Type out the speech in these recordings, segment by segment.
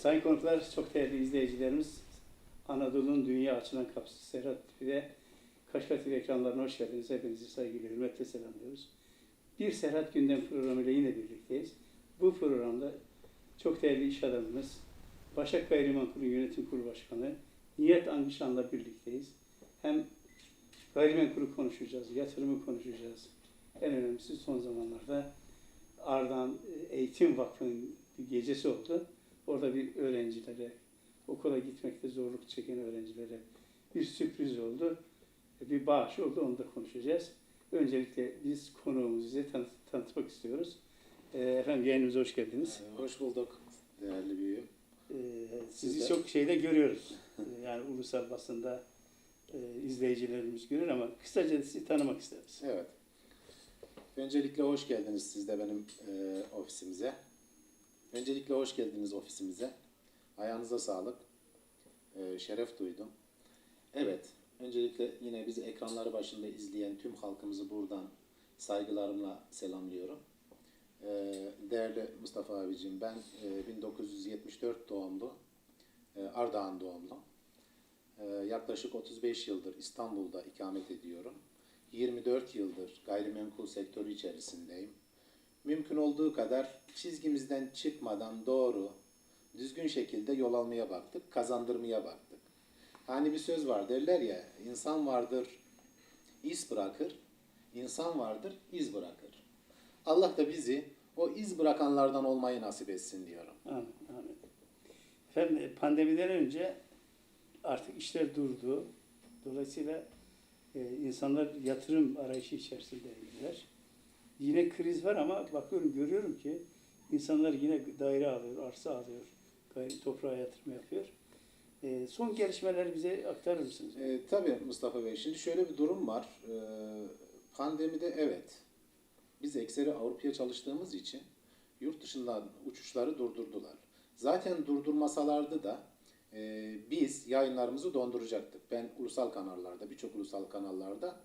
sayın konuklar, çok değerli izleyicilerimiz, Anadolu'nun dünya açılan kapısı Serhat ve Kaşka TV ekranlarına hoş geldiniz. Hepinizi saygıyla, hürmetle selamlıyoruz. Bir Serhat Gündem programıyla yine birlikteyiz. Bu programda çok değerli iş adamımız, Başak Gayrimenkulu Yönetim Kurulu Başkanı Niyet Angışan'la birlikteyiz. Hem gayrimenkulu konuşacağız, yatırımı konuşacağız. En önemlisi son zamanlarda Ardahan Eğitim Vakfı'nın gecesi oldu. Orada bir öğrencilere, okula gitmekte zorluk çeken öğrencilere bir sürpriz oldu. Bir bağış oldu, onu da konuşacağız. Öncelikle biz konuğumuzu size tanı- tanıtmak istiyoruz. Ee, Efendim yayınımıza hoş geldiniz. Hoş bulduk değerli büyüğüm. Ee, Sizi Siz de. çok şeyde görüyoruz. Yani ulusal basında e, izleyicilerimiz görür ama kısaca sizi tanımak isteriz. Evet. Öncelikle hoş geldiniz siz de benim e, ofisimize. Öncelikle hoş geldiniz ofisimize. Ayağınıza sağlık. E, şeref duydum. Evet. Öncelikle yine bizi ekranları başında izleyen tüm halkımızı buradan saygılarımla selamlıyorum. E, değerli Mustafa abicim ben e, 1974 doğumlu. E, Ardahan doğumlu. Ee, yaklaşık 35 yıldır İstanbul'da ikamet ediyorum. 24 yıldır gayrimenkul sektörü içerisindeyim. Mümkün olduğu kadar çizgimizden çıkmadan doğru, düzgün şekilde yol almaya baktık, kazandırmaya baktık. Hani bir söz var derler ya, insan vardır, iz bırakır, insan vardır, iz bırakır. Allah da bizi o iz bırakanlardan olmayı nasip etsin diyorum. Amin, amin. Efendim e, pandemiden önce artık işler durdu. Dolayısıyla e, insanlar yatırım arayışı içerisindeydiler. Yine kriz var ama bakıyorum, görüyorum ki insanlar yine daire alıyor, arsa alıyor, toprağa yatırım yapıyor. E, son gelişmeleri bize aktarır mısınız? E, tabii Mustafa Bey. Şimdi şöyle bir durum var. E, pandemide evet biz ekseri Avrupa'ya çalıştığımız için yurt dışından uçuşları durdurdular. Zaten durdurmasalardı da e, biz yayınlarımızı donduracaktık. Ben ulusal kanallarda, birçok ulusal kanallarda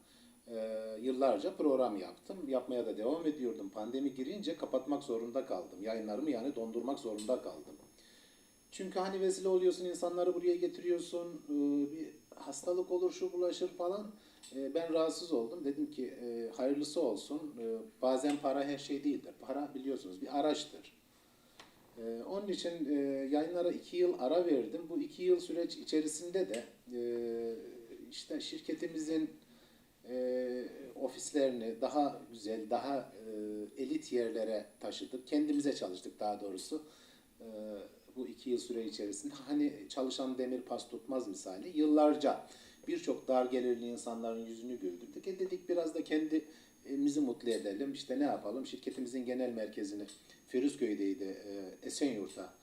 e, yıllarca program yaptım. Yapmaya da devam ediyordum. Pandemi girince kapatmak zorunda kaldım. Yayınlarımı yani dondurmak zorunda kaldım. Çünkü hani vesile oluyorsun, insanları buraya getiriyorsun, e, bir hastalık olur, şu bulaşır falan. E, Ben rahatsız oldum. Dedim ki e, hayırlısı olsun. E, Bazen para her şey değildir. Para biliyorsunuz bir araçtır. E, Onun için e, yayınlara iki yıl ara verdim. Bu iki yıl süreç içerisinde de e, işte şirketimizin e, ofislerini daha güzel, daha e, elit yerlere taşıdık. Kendimize çalıştık daha doğrusu. E, bu iki yıl süre içerisinde hani çalışan demir pas tutmaz misali yıllarca birçok dar gelirli insanların yüzünü güldürdük. E dedik biraz da kendimizi mutlu edelim. İşte ne yapalım? Şirketimizin genel merkezini Firuzköy'deydi. E, Esenyurt'a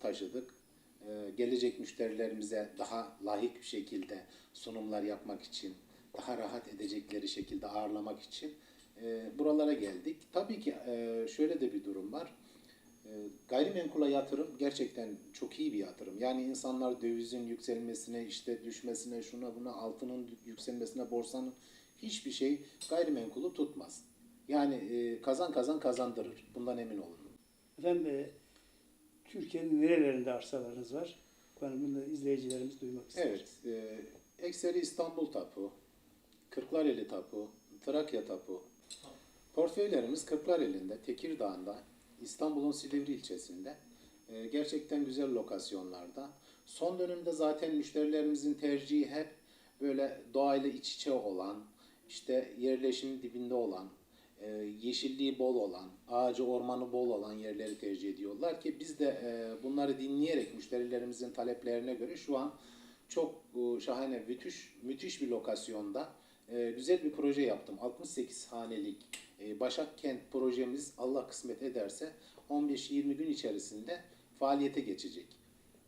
taşıdık. E, gelecek müşterilerimize daha layık bir şekilde sunumlar yapmak için, daha rahat edecekleri şekilde ağırlamak için e, buralara geldik. Tabii ki e, şöyle de bir durum var. E, Gayrimenkula yatırım gerçekten çok iyi bir yatırım. Yani insanlar dövizin yükselmesine, işte düşmesine, şuna buna, altının yükselmesine, borsanın hiçbir şey gayrimenkulu tutmaz. Yani e, kazan kazan kazandırır. Bundan emin olun. Efendim e, Türkiye'nin nerelerinde arsalarınız var? Ben bunu izleyicilerimiz duymak ister. Evet, e, ekseri İstanbul Tapu, Kırklareli Tapu, Trakya Tapu. Portföylerimiz Kırklareli'nde, Tekirdağ'ında, İstanbul'un Silivri ilçesinde. E, gerçekten güzel lokasyonlarda. Son dönemde zaten müşterilerimizin tercihi hep böyle doğayla iç içe olan, işte yerleşimin dibinde olan, e, yeşilliği bol olan, ağacı ormanı bol olan yerleri tercih ediyorlar ki biz de e, bunları dinleyerek müşterilerimizin taleplerine göre şu an çok şahane, müthiş, müthiş bir lokasyonda e, güzel bir proje yaptım. 68 hanelik e, Başak Kent projemiz Allah kısmet ederse 15-20 gün içerisinde faaliyete geçecek.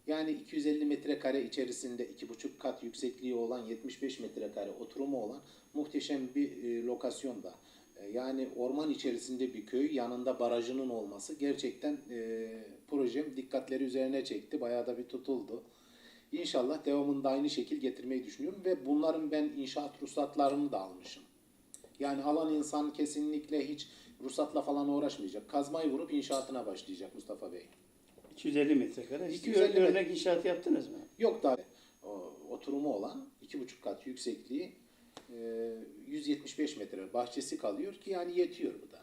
Yani 250 metrekare içerisinde 2,5 kat yüksekliği olan 75 metrekare oturumu olan muhteşem bir e, lokasyonda. E, yani orman içerisinde bir köy, yanında barajının olması gerçekten e, projem dikkatleri üzerine çekti. Bayağı da bir tutuldu. İnşallah devamında aynı şekil getirmeyi düşünüyorum ve bunların ben inşaat ruhsatlarını da almışım. Yani alan insan kesinlikle hiç ruhsatla falan uğraşmayacak. Kazmayı vurup inşaatına başlayacak Mustafa Bey. 250 metrekare. Hiç 250 bir örnek inşaat yaptınız mı? Yok daha o, oturumu olan iki buçuk kat yüksekliği e, 175 metre bahçesi kalıyor ki yani yetiyor bu da.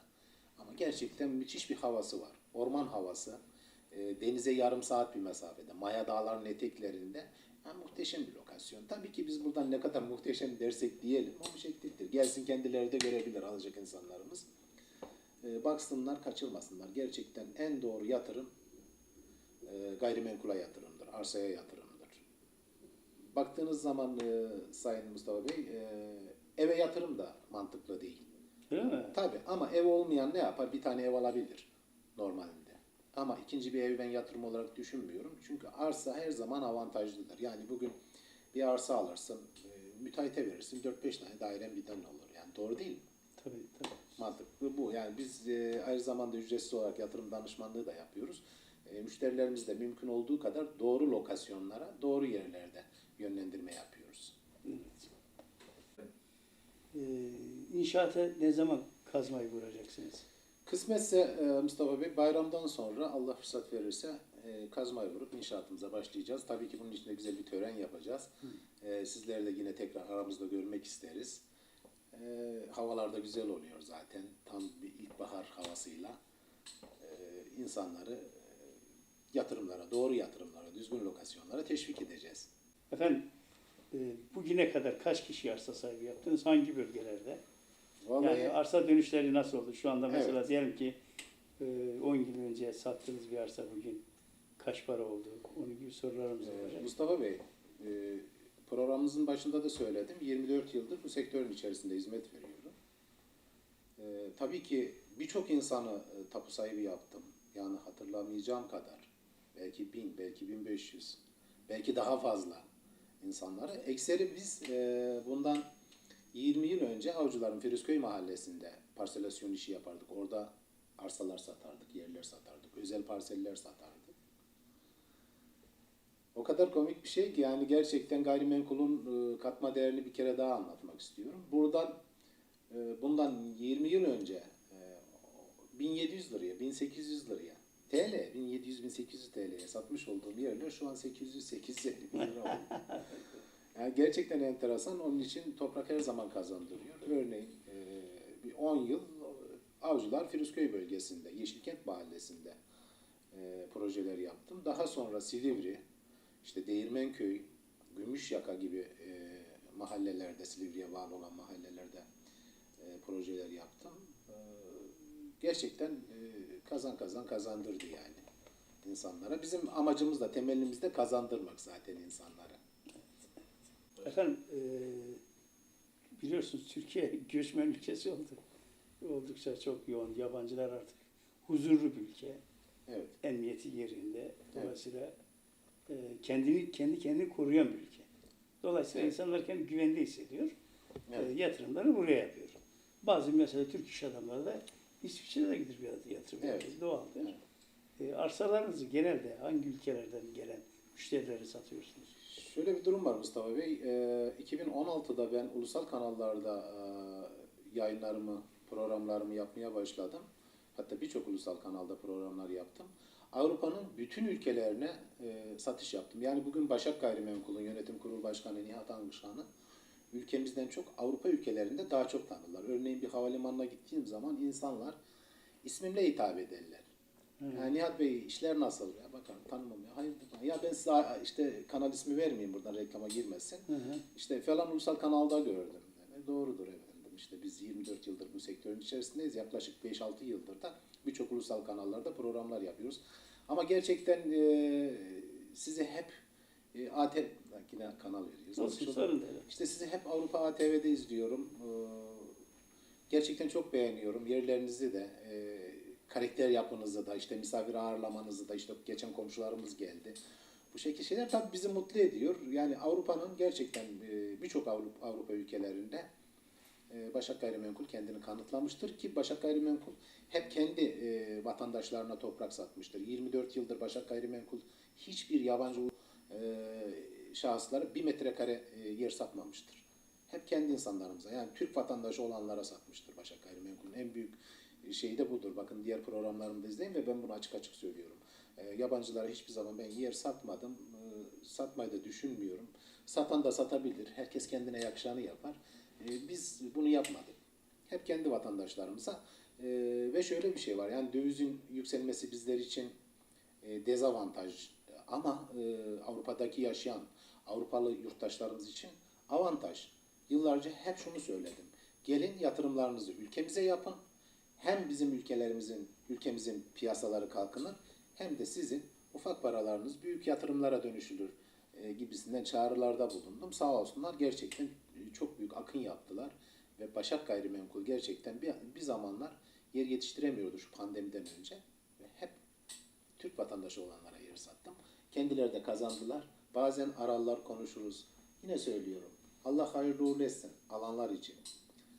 Ama gerçekten müthiş bir havası var. Orman havası. E, denize yarım saat bir mesafede. Maya Dağları'nın eteklerinde. Yani muhteşem bir lokasyon. Tabii ki biz buradan ne kadar muhteşem dersek diyelim objektiftir. Gelsin kendileri de görebilir alacak insanlarımız. E, baksınlar, kaçırmasınlar. Gerçekten en doğru yatırım e, gayrimenkula yatırımdır, arsaya yatırımdır. Baktığınız zaman e, Sayın Mustafa Bey, e, eve yatırım da mantıklı değil. Öyle mi? Tabii ama ev olmayan ne yapar? Bir tane ev alabilir normalinde. Ama ikinci bir evi ben yatırım olarak düşünmüyorum. Çünkü arsa her zaman avantajlıdır. Yani bugün bir arsa alırsın, e, müteahhite verirsin, 4-5 tane dairen birden olur. Yani doğru değil mi? Tabii tabii. Mantıklı bu. Yani biz e, aynı zamanda ücretsiz olarak yatırım danışmanlığı da yapıyoruz. E, müşterilerimiz de mümkün olduğu kadar doğru lokasyonlara, doğru yerlerde yönlendirme yapıyoruz. Ee, inşaata ne zaman kazmayı vuracaksınız? Kısmetse e, Mustafa Bey bayramdan sonra Allah fırsat verirse e, kazmayı vurup inşaatımıza başlayacağız. Tabii ki bunun için de güzel bir tören yapacağız. E, sizleri de yine tekrar aramızda görmek isteriz. E, havalar da güzel oluyor zaten. Tam bir ilkbahar havasıyla insanları yatırımlara, doğru yatırımlara, düzgün lokasyonlara teşvik edeceğiz. Efendim bugüne kadar kaç kişi arsa sahibi yaptınız? Hangi bölgelerde? Vallahi Yani arsa dönüşleri nasıl oldu? Şu anda mesela Evet. diyelim ki e, 10 yıl önce sattığınız bir arsa bugün kaç para oldu? Onun gibi sorularımız Ee, olacak. Mustafa Bey, e, programımızın başında da söyledim. 24 yıldır bu sektörün içerisinde hizmet veriyorum. E, tabii ki birçok insanı e, tapu sahibi yaptım. Yani hatırlamayacağım kadar. Belki 1000, belki 1500, belki daha fazla insanları. Ekseri biz e, bundan 20 yıl önce Avcılar'ın Firuzköy mahallesinde parselasyon işi yapardık. Orada arsalar satardık, yerler satardık, özel parseller satardık. O kadar komik bir şey ki yani gerçekten gayrimenkulun e, katma değerini bir kere daha anlatmak istiyorum. Buradan e, bundan 20 yıl önce e, 1700 liraya, 1800 liraya TL, 1700-1800 TL'ye satmış olduğum yerler şu an 800-850 bin lira oldu. Yani gerçekten enteresan. Onun için toprak her zaman kazandırıyor. Örneğin e, bir 10 yıl Avcılar Firuzköy bölgesinde, Yeşilkent Mahallesi'nde e, projeler yaptım. Daha sonra Silivri, işte Değirmenköy, Gümüşyaka gibi e, mahallelerde, Silivri'ye bağlı olan mahallelerde e, projeler yaptım. E, gerçekten e, kazan kazan kazandırdı yani insanlara. Bizim amacımız da, temelimiz de kazandırmak zaten insanlara. Efendim e, biliyorsunuz Türkiye göçmen ülkesi oldu. Oldukça çok yoğun. Yabancılar artık huzurlu bir ülke. Evet. Emniyeti yerinde. Dolayısıyla e, kendini kendi kendini koruyan bir ülke. Dolayısıyla Evet. insanlar kendini güvende hissediyor. Evet. E, yatırımlarını buraya yapıyor. Bazı mesela Türk iş adamları da İsviçre'de de gidip bir yatırım Evet. yapıyor. Doğaldır. E, arsalarınızı genelde hangi ülkelerden gelen müşterilere satıyorsunuz? Şöyle bir durum var Mustafa Bey. Ee, 2016'da ben ulusal kanallarda e, yayınlarımı, programlarımı yapmaya başladım. Hatta birçok ulusal kanalda programlar yaptım. Avrupa'nın bütün ülkelerine e, satış yaptım. Yani bugün Başak Gayrimenkul'un yönetim kurulu başkanı Nihat Angışan'ı ülkemizden çok Avrupa ülkelerinde daha çok tanırlar. Örneğin bir havalimanına gittiğim zaman insanlar ismimle hitap ederler. Yani Nihat Bey işler nasıl? Ya bakalım tanımam ya. Hayır ya ben size işte kanal ismi vermeyeyim buradan reklama girmesin. Hı hı. İşte falan ulusal kanalda gördüm. Yani doğrudur efendim. İşte biz 24 yıldır bu sektörün içerisindeyiz. Yaklaşık 5-6 yıldır da birçok ulusal kanallarda programlar yapıyoruz. Ama gerçekten e, sizi hep e, ATV yine kanal veriyoruz. Şurada- sorun değil. işte sizi hep Avrupa ATV'de izliyorum. Ee, Gerçekten çok beğeniyorum. Yerlerinizi de, e, karakter yapınızı da, işte misafir ağırlamanızı da, işte geçen komşularımız geldi. Bu şekilde şeyler tabii bizi mutlu ediyor. Yani Avrupa'nın gerçekten e, birçok Avrupa, Avrupa ülkelerinde e, Başak Gayrimenkul kendini kanıtlamıştır ki Başak Gayrimenkul hep kendi e, vatandaşlarına toprak satmıştır. 24 yıldır Başak Gayrimenkul hiçbir yabancı şahıslara bir metrekare yer satmamıştır. Hep kendi insanlarımıza yani Türk vatandaşı olanlara satmıştır Başak Gayrimenkul'ün en büyük şeyi de budur. Bakın diğer programlarımda izleyin ve ben bunu açık açık söylüyorum. E, yabancılara hiçbir zaman ben yer satmadım. E, satmayı da düşünmüyorum. Satan da satabilir. Herkes kendine yakışanı yapar. E, biz bunu yapmadık. Hep kendi vatandaşlarımıza. E, ve şöyle bir şey var. Yani dövizin yükselmesi bizler için e, dezavantaj ama e, Avrupa'daki yaşayan Avrupalı yurttaşlarımız için avantaj. Yıllarca hep şunu söyledim. Gelin yatırımlarınızı ülkemize yapın. Hem bizim ülkelerimizin, ülkemizin piyasaları kalkınır hem de sizin ufak paralarınız büyük yatırımlara dönüşülür e, gibisinden çağrılarda bulundum. Sağ olsunlar gerçekten e, çok büyük akın yaptılar ve Başak Gayrimenkul gerçekten bir, bir zamanlar yer yetiştiremiyordu şu pandemiden önce ve hep Türk vatandaşı olanlara yer sattım. Kendileri de kazandılar. Bazen ararlar konuşuruz. Yine söylüyorum. Allah hayırlı uğurlu etsin alanlar için.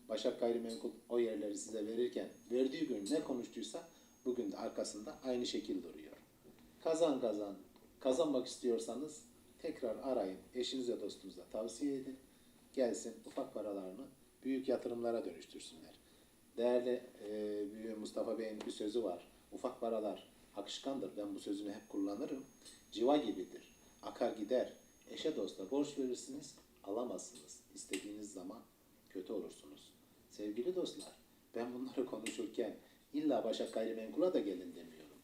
Başak Gayrimenkul o yerleri size verirken verdiği gün ne konuştuysa bugün de arkasında aynı şekil duruyor. Kazan kazan. Kazanmak istiyorsanız tekrar arayın. Eşinize dostunuza tavsiye edin. Gelsin ufak paralarını büyük yatırımlara dönüştürsünler. Değerli e, Mustafa Bey'in bir sözü var. Ufak paralar akışkandır. Ben bu sözünü hep kullanırım. Civa gibidir. Akar gider. Eşe dosta borç verirsiniz, alamazsınız. İstediğiniz zaman kötü olursunuz. Sevgili dostlar, ben bunları konuşurken illa Başak Gayrimenkul'a da gelin demiyorum.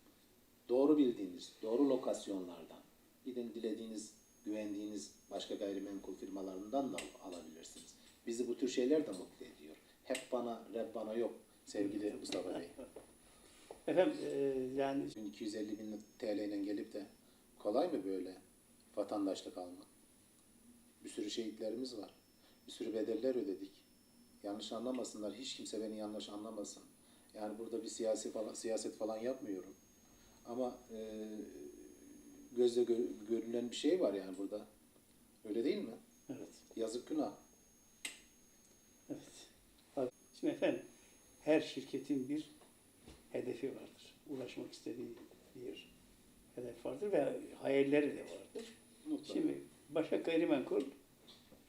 Doğru bildiğiniz, doğru lokasyonlardan, gidin dilediğiniz, güvendiğiniz başka gayrimenkul firmalarından da alabilirsiniz. Bizi bu tür şeyler de mutlu ediyor. Hep bana, rep bana yok sevgili Mustafa Bey. Efendim e, yani 250 bin TL ile gelip de kolay mı böyle vatandaşlık almak? Bir sürü şehitlerimiz var. Bir sürü bedeller ödedik. Yanlış anlamasınlar. Hiç kimse beni yanlış anlamasın. Yani burada bir siyasi falan, siyaset falan yapmıyorum. Ama e, gözle gö- görünen bir şey var yani burada. Öyle değil mi? evet. Yazık günah. Evet. Şimdi efendim her şirketin bir hedefi vardır. Ulaşmak istediği bir hedef vardır ve hayalleri de vardır. Mutlaka. Şimdi Başak Gayrimenkul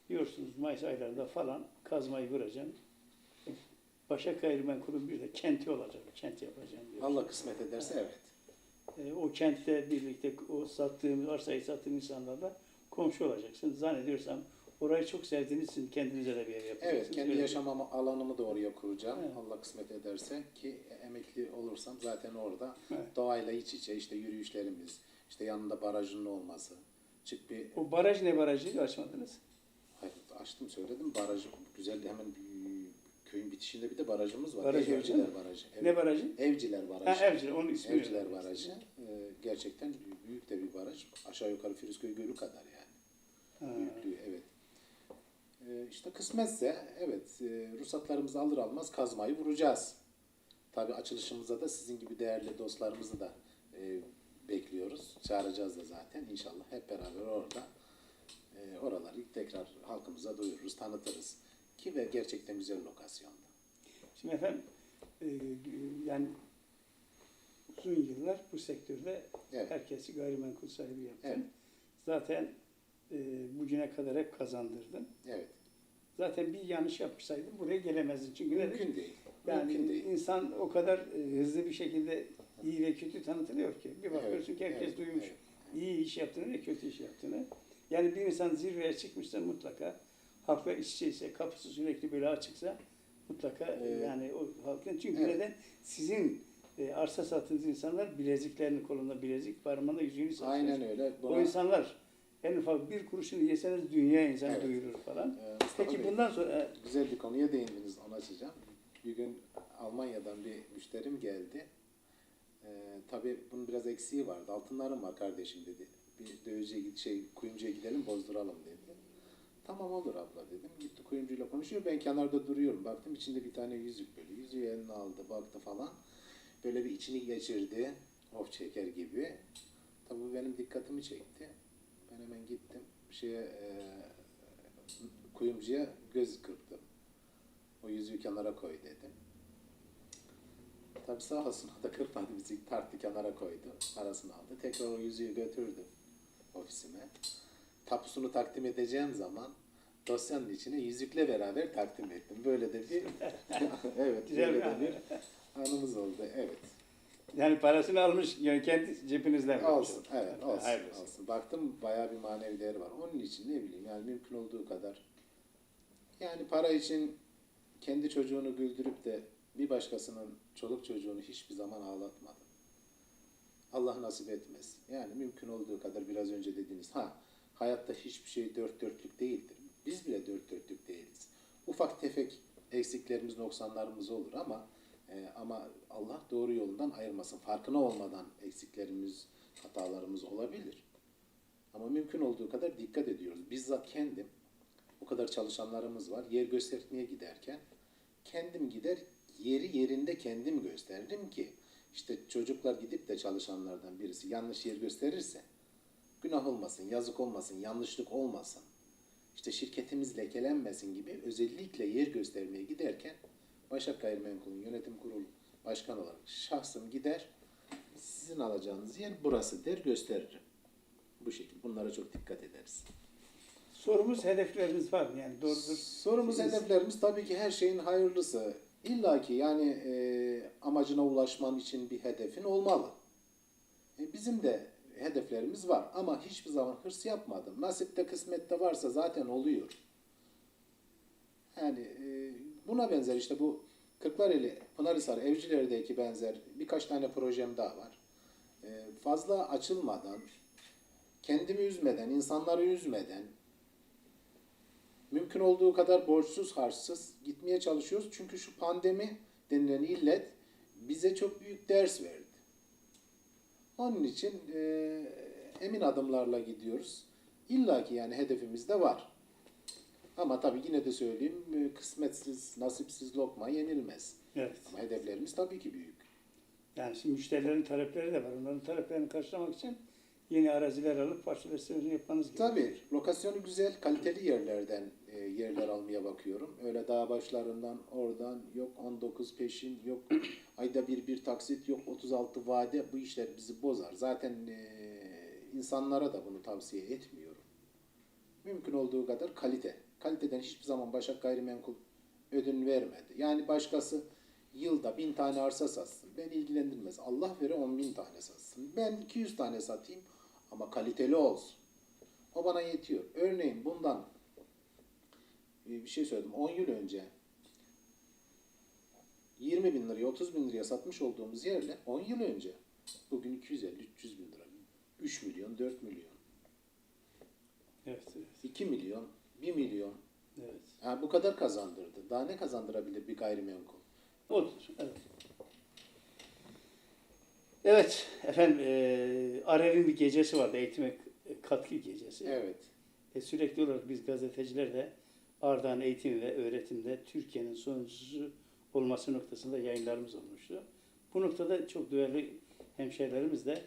diyorsunuz Mayıs aylarında falan kazmayı vuracağım. Başak Gayrimenkul'ün bir de kenti olacak. Kent yapacağım diyor. Allah kısmet ederse evet. E, o kentte birlikte o sattığım arsayı sattığım insanlarla komşu olacaksınız. Zannediyorsam orayı çok sevdiğiniz için kendinize de bir ev yapacaksınız. Evet, kendi Öyle- yaşam alanımı da oraya kuracağım. Evet. Allah kısmet ederse ki emekli olursam zaten orada Evet. doğayla iç içe işte yürüyüşlerimiz, işte yanında barajının olması. Çık bir O baraj ne barajıydı açmadınız? Açtım söyledim barajı güzel hemen köyün bitişinde bir de barajımız var. Baraj var, Evciler mi? Barajı. Ev- Ne barajı? Evciler Barajı. Ha Evciler, onun ismi. Evciler öyle. Barajı. Ee, gerçekten büyük de bir baraj. Aşağı yukarı Firuzköy Gölü kadar yani. Ha. Büyüklüğü evet. Ee, işte kısmetse evet e, ruhsatlarımızı alır almaz kazmayı vuracağız. Tabii açılışımıza da sizin gibi değerli dostlarımızı da e, bekliyoruz. Çağıracağız da zaten inşallah hep beraber orada e, oraları tekrar halkımıza duyururuz, tanıtırız. Ki ve gerçekten güzel lokasyonda. Şimdi efendim e, yani uzun yıllar bu sektörde Evet. herkesi gayrimenkul sahibi yaptın. Evet. Zaten e, bugüne kadar hep kazandırdın. Evet. Zaten bir yanlış yapsaydın buraya gelemezdin. Çünkü nedir? Mümkün değil. Yani Mümkün değil. insan o kadar e, hızlı bir şekilde iyi ve kötü tanıtılıyor ki. Bir bakıyorsun ki herkes evet, duymuş evet. iyi iş yaptığını ve kötü iş yaptığını. Yani bir insan zirveye çıkmışsa mutlaka halkla iç içeyse, kapısı sürekli böyle açıksa mutlaka e, Evet. yani o halkın çünkü Evet. neden? Sizin e, arsa sattığınız insanlar bileziklerini kolunda bilezik, parmağında yüzüğünü satıyor. Aynen öyle. O Buna, insanlar en ufak bir kuruşunu yeseniz dünya insan Evet. duyurur falan. e, Mustafa Peki Bey, bundan sonra Güzel bir konuya değindiniz, onu açacağım. Bir gün Almanya'dan bir müşterim geldi. Ee, tabii bunun biraz eksiği vardı. Altınlarım var kardeşim dedi. Bir dövizciye şey, kuyumcuya gidelim bozduralım dedi. Tamam olur abla dedim. Gitti kuyumcuyla konuşuyor. Ben kenarda duruyorum. Baktım içinde bir tane yüzük böyle. Yüzüğü eline aldı, baktı falan. Böyle bir içini geçirdi. Of çeker gibi. Tabii benim dikkatimi çekti. Ben hemen gittim. Şeye, e, kuyumcuya göz kırptım. O yüzüğü kenara koy dedim. Tabii sağ olsun o da kırpmadı bizi tarttı kenara koydu. Parasını aldı. Tekrar o yüzüğü götürdüm ofisime. Tapusunu takdim edeceğim zaman dosyanın içine yüzükle beraber takdim ettim. Böyle de bir evet Güzel böyle de bir anımız oldu. Evet. Yani parasını almış yani kendi cebinizden. vermiş Olsun, evet olsun, Hayırlısı. olsun. Baktım bayağı bir manevi değeri var. Onun için ne bileyim yani mümkün olduğu kadar yani para için kendi çocuğunu güldürüp de bir başkasının çoluk çocuğunu hiçbir zaman ağlatmadım. Allah nasip etmez. Yani mümkün olduğu kadar biraz önce dediğiniz ha hayatta hiçbir şey dört dörtlük değildir. Biz bile dört dörtlük değiliz. Ufak tefek eksiklerimiz, noksanlarımız olur ama e, ama Allah doğru yolundan ayırmasın. Farkına olmadan eksiklerimiz, hatalarımız olabilir. Ama mümkün olduğu kadar dikkat ediyoruz. Bizzat kendim, o kadar çalışanlarımız var. Yer göstermeye giderken kendim gider, yeri yerinde kendim gösteririm ki işte çocuklar gidip de çalışanlardan birisi yanlış yer gösterirse günah olmasın, yazık olmasın, yanlışlık olmasın. İşte şirketimiz lekelenmesin gibi özellikle yer göstermeye giderken Başak Gayrimenkul'ün yönetim kurulu başkan olarak şahsım gider, sizin alacağınız yer burası der gösteririm. Bu şekilde bunlara çok dikkat ederiz. Sorumuz hedefleriniz var mı? Yani doğrudur. Sorumuz, Siz- hedeflerimiz tabii ki her şeyin hayırlısı. İlla ki yani e, amacına ulaşman için bir hedefin olmalı. E, bizim de hedeflerimiz var ama hiçbir zaman hırs yapmadım. Nasipte kısmette varsa zaten oluyor. Yani e, buna benzer işte bu Kırklareli, Pınarhisar, Evciler'deki benzer birkaç tane projem daha var. E, fazla açılmadan, kendimi üzmeden, insanları üzmeden, mümkün olduğu kadar borçsuz harçsız gitmeye çalışıyoruz. Çünkü şu pandemi denilen illet bize çok büyük ders verdi. Onun için e, emin adımlarla gidiyoruz. İlla ki yani hedefimiz de var. Ama tabii yine de söyleyeyim e, kısmetsiz, nasipsiz lokma yenilmez. Evet. Ama hedeflerimiz tabii ki büyük. Yani şimdi müşterilerin talepleri de var. Onların taleplerini karşılamak için yeni araziler alıp parçalaştırmasını yapmanız gerekiyor. Tabii lokasyonu güzel, kaliteli yerlerden e, yerler almaya bakıyorum. Öyle dağ başlarından oradan yok 19 peşin, yok ayda bir bir taksit, yok 36 vade bu işler bizi bozar. Zaten e, insanlara da bunu tavsiye etmiyorum. Mümkün olduğu kadar kalite. Kaliteden hiçbir zaman Başak Gayrimenkul ödün vermedi. Yani başkası yılda bin tane arsa satsın. Ben ilgilendirmez. Allah vere on bin tane satsın. Ben 200 tane satayım ama kaliteli olsun. O bana yetiyor. Örneğin bundan bir şey söyledim. 10 yıl önce 20 bin liraya 30 bin liraya satmış olduğumuz yerle 10 yıl önce bugün 250-300 bin lira. 3 milyon, 4 milyon, Evet, evet, 2 milyon, 1 milyon. evet. Yani bu kadar kazandırdı. Daha ne kazandırabilir bir gayrimenkul? Olur. Evet. Evet efendim e, Arev'in bir gecesi vardı eğitime katkı gecesi. Evet. E, sürekli olarak biz gazeteciler de Ardahan eğitim ve öğretimde Türkiye'nin sonuncusu olması noktasında yayınlarımız olmuştu. Bu noktada çok değerli hemşehrilerimiz de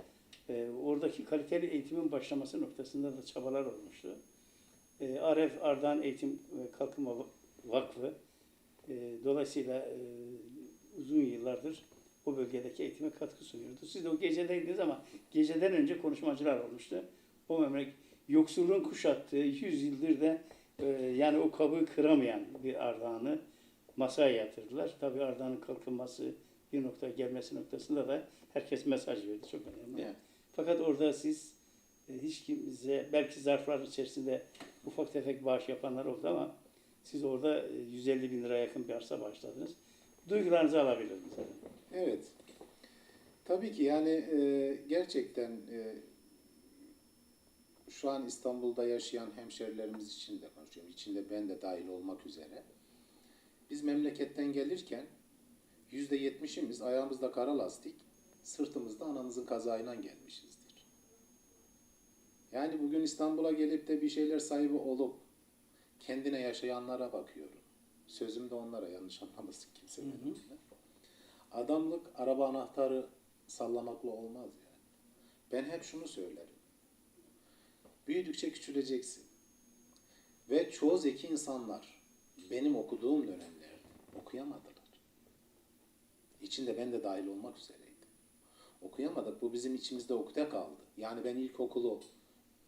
e, oradaki kaliteli eğitimin başlaması noktasında da çabalar olmuştu. E, Aref Ardahan Eğitim ve Kalkınma Vakfı e, dolayısıyla e, uzun yıllardır o bölgedeki eğitime katkı sunuyordu. Siz de o gecedeydiniz ama geceden önce konuşmacılar olmuştu. O memleket yoksulluğun kuşattığı 100 yıldır da e, yani o kabı kıramayan bir Ardahan'ı masaya yatırdılar. Tabii Ardahan'ın kalkınması bir nokta gelmesi noktasında da herkes mesaj verdi. Çok önemli. Evet. Fakat orada siz e, hiç kimse belki zarflar içerisinde ufak tefek bağış yapanlar oldu ama siz orada e, 150 bin lira yakın bir arsa bağışladınız. Duygularınızı alabilir? Evet. Tabii ki yani e, gerçekten e, şu an İstanbul'da yaşayan hemşerilerimiz için de konuşuyorum. İçinde ben de dahil olmak üzere. Biz memleketten gelirken yüzde yetmişimiz ayağımızda kara lastik, sırtımızda anamızın kazayla gelmişizdir. Yani bugün İstanbul'a gelip de bir şeyler sahibi olup kendine yaşayanlara bakıyorum. Sözüm de onlara yanlış anlamasın kimse. Hı hı. Adamlık araba anahtarı sallamakla olmaz yani. Ben hep şunu söylerim. Büyüdükçe küçüleceksin. Ve çoğu zeki insanlar benim okuduğum dönemlerde okuyamadılar. İçinde ben de dahil olmak üzereydim. Okuyamadık. Bu bizim içimizde ukde kaldı. Yani ben ilkokulu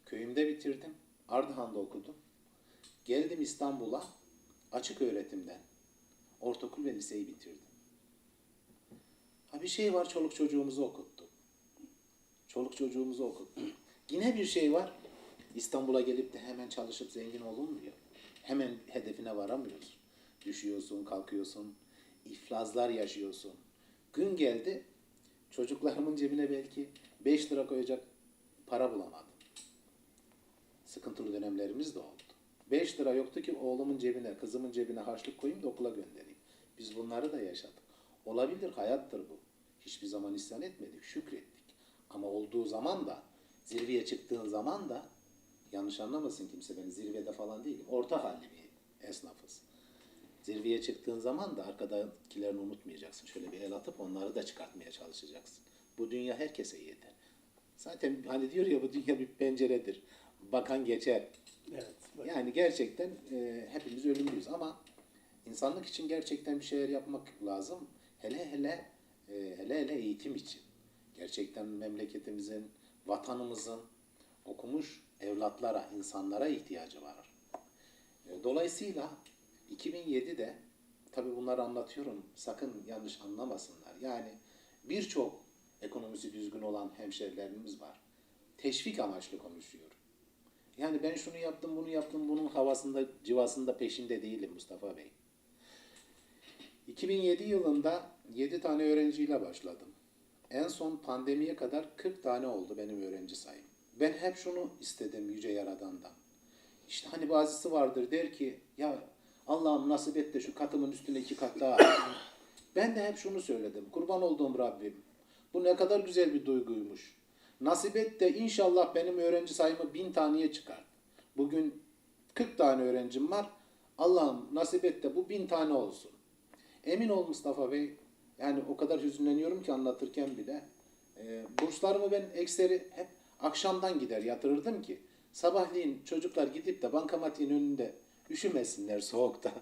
köyümde bitirdim. Ardahan'da okudum. Geldim İstanbul'a açık öğretimden ortaokul ve liseyi bitirdim. Ha bir şey var çoluk çocuğumuzu okuttuk. Çoluk çocuğumuzu okuttuk. Yine bir şey var. İstanbul'a gelip de hemen çalışıp zengin olunmuyor. Hemen hedefine varamıyorsun. Düşüyorsun, kalkıyorsun, iflazlar yaşıyorsun. Gün geldi, çocuklarımın cebine belki 5 lira koyacak para bulamadım. Sıkıntılı dönemlerimiz de oldu. 5 lira yoktu ki oğlumun cebine, kızımın cebine harçlık koyayım da okula göndereyim. Biz bunları da yaşadık. Olabilir, hayattır bu. Hiçbir zaman isyan etmedik, şükrettik. Ama olduğu zaman da, zirveye çıktığın zaman da, yanlış anlamasın kimse beni, zirvede falan değilim. Orta halli bir esnafız. Zirveye çıktığın zaman da arkadakilerini unutmayacaksın. Şöyle bir el atıp onları da çıkartmaya çalışacaksın. Bu dünya herkese yeter. Zaten hani diyor ya bu dünya bir penceredir. Bakan geçer. Evet. bak- Yani gerçekten e, hepimiz ölümlüyüz ama insanlık için gerçekten bir şeyler yapmak lazım. Hele hele e, hele hele eğitim için. Gerçekten memleketimizin, vatanımızın okumuş evlatlara, insanlara ihtiyacı var. E, Dolayısıyla 2007'de tabi bunları anlatıyorum sakın yanlış anlamasınlar. Yani birçok ekonomisi düzgün olan hemşerilerimiz var. Teşvik amaçlı konuşuyorum. Yani ben şunu yaptım, bunu yaptım, bunun havasında, civasında peşinde değilim Mustafa Bey. 2007 yılında 7 tane öğrenciyle başladım. En son pandemiye kadar 40 tane oldu benim öğrenci sayım. Ben hep şunu istedim Yüce Yaradan'dan. İşte hani bazısı vardır der ki ya Allah'ım nasip et de şu katımın üstüne iki kat daha artsın." Ben de hep şunu söyledim. Kurban olduğum Rabbim. Bu ne kadar güzel bir duyguymuş. Nasip et de inşallah benim öğrenci sayımı bin taneye çıkar. Bugün 40 tane öğrencim var. Allah'ım nasip et de bu bin tane olsun. Emin ol Mustafa Bey. Yani o kadar hüzünleniyorum ki anlatırken bile. Ee, burslarımı ben ekseri hep akşamdan gider yatırırdım ki. Sabahleyin çocuklar gidip de bankamatiğin önünde üşümesinler soğukta.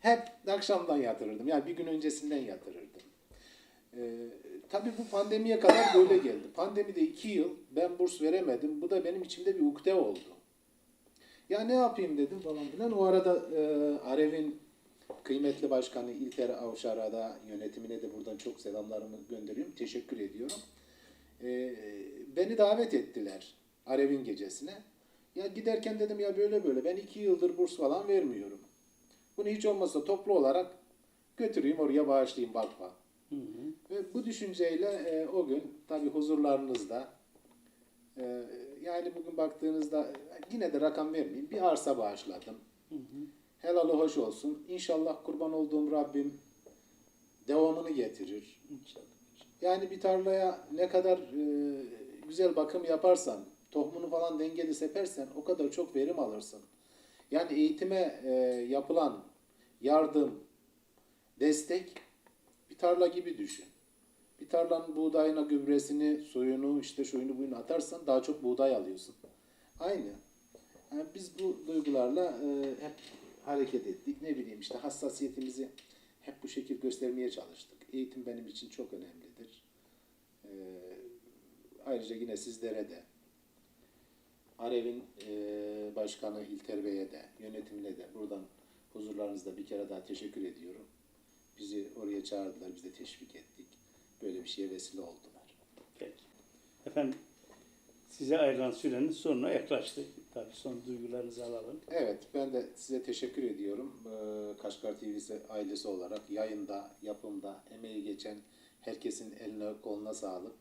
Hep akşamdan yatırırdım. Yani bir gün öncesinden yatırırdım. Ee, tabii bu pandemiye kadar böyle geldi. Pandemide iki yıl ben burs veremedim. Bu da benim içimde bir ukde oldu. Ya ne yapayım dedim falan filan. O arada e, Arev'in kıymetli başkanı İlker Avşar'a da yönetimine de buradan çok selamlarımı gönderiyorum. Teşekkür ediyorum. E, beni davet ettiler Arev'in gecesine. Ya giderken dedim ya böyle böyle ben iki yıldır burs falan vermiyorum. Bunu hiç olmazsa toplu olarak götüreyim oraya bağışlayayım vakfa. Hı hı. Ve bu düşünceyle e, o gün tabi huzurlarınızda e, yani bugün baktığınızda yine de rakam vermeyeyim bir arsa bağışladım. Helalı hoş olsun. İnşallah kurban olduğum Rabbim devamını getirir. İnşallah. Yani bir tarlaya ne kadar e, güzel bakım yaparsan, tohumunu falan dengeli sepersen o kadar çok verim alırsın. Yani eğitime e, yapılan yardım, destek bir tarla gibi düşün. Bir tarlanın buğdayına gübresini, suyunu, işte şuyunu buyunu atarsan daha çok buğday alıyorsun. Aynı. Yani biz bu duygularla e, hep hareket ettik. Ne bileyim işte hassasiyetimizi hep bu şekil göstermeye çalıştık. Eğitim benim için çok önemlidir. E, ayrıca yine sizlere de Arev'in e, başkanı İlter Bey'e de, yönetimine de buradan huzurlarınızda bir kere daha teşekkür ediyorum. Bizi oraya çağırdılar, biz de teşvik ettik. Böyle bir şeye vesile oldular. Peki. Efendim size ayrılan sürenin sonuna yaklaştık. Tabii son duygularınızı alalım. Evet, ben de size teşekkür ediyorum. Ee, Kaşgar TV'si ailesi olarak yayında, yapımda, emeği geçen herkesin eline koluna sağlık.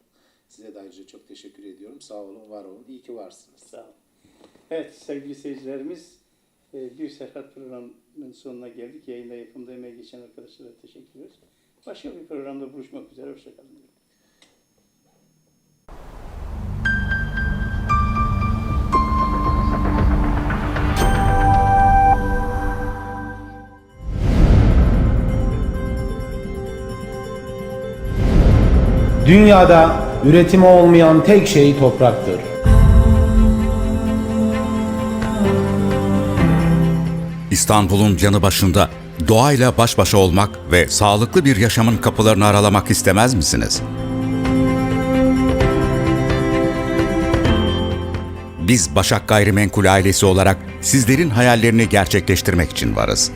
Size de ayrıca çok teşekkür ediyorum. Sağ olun, var olun. İyi ki varsınız. Sağ olun. Evet sevgili seyircilerimiz e, bir sefer programının sonuna geldik. Yayında yapımda emeği geçen arkadaşlara teşekkür ediyoruz. Başka bir programda buluşmak üzere. Hoşçakalın. Dünyada üretimi olmayan tek şey topraktır. İstanbul'un yanı başında doğayla baş başa olmak ve sağlıklı bir yaşamın kapılarını aralamak istemez misiniz? Biz Başak Gayrimenkul ailesi olarak sizlerin hayallerini gerçekleştirmek için varız.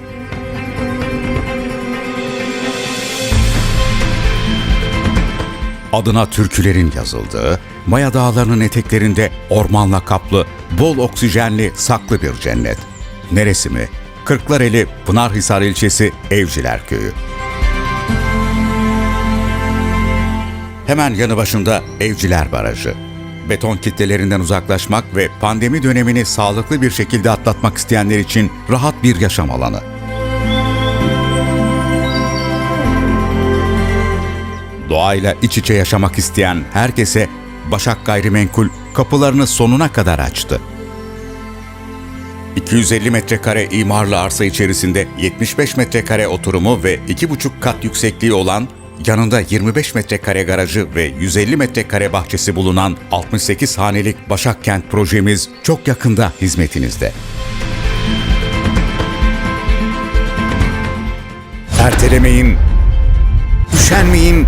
Adına türkülerin yazıldığı, Maya Dağları'nın eteklerinde ormanla kaplı, bol oksijenli saklı bir cennet. Neresi mi? Kırklareli Pınarhisar ilçesi Evciler Köyü. Hemen yanı başında Evciler Barajı. Beton kitlelerinden uzaklaşmak ve pandemi dönemini sağlıklı bir şekilde atlatmak isteyenler için rahat bir yaşam alanı. Doğayla iç içe yaşamak isteyen herkese Başak Gayrimenkul kapılarını sonuna kadar açtı. 250 metrekare imarlı arsa içerisinde 75 metrekare oturumu ve 2,5 kat yüksekliği olan, yanında 25 metrekare garajı ve 150 metrekare bahçesi bulunan 68 hanelik Başak Kent projemiz çok yakında hizmetinizde. Ertelemeyin, üşenmeyin,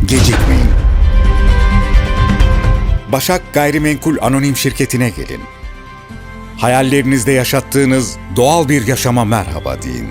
gecikmeyin. Başak Gayrimenkul Anonim Şirketi'ne gelin hayallerinizde yaşattığınız doğal bir yaşama merhaba deyin.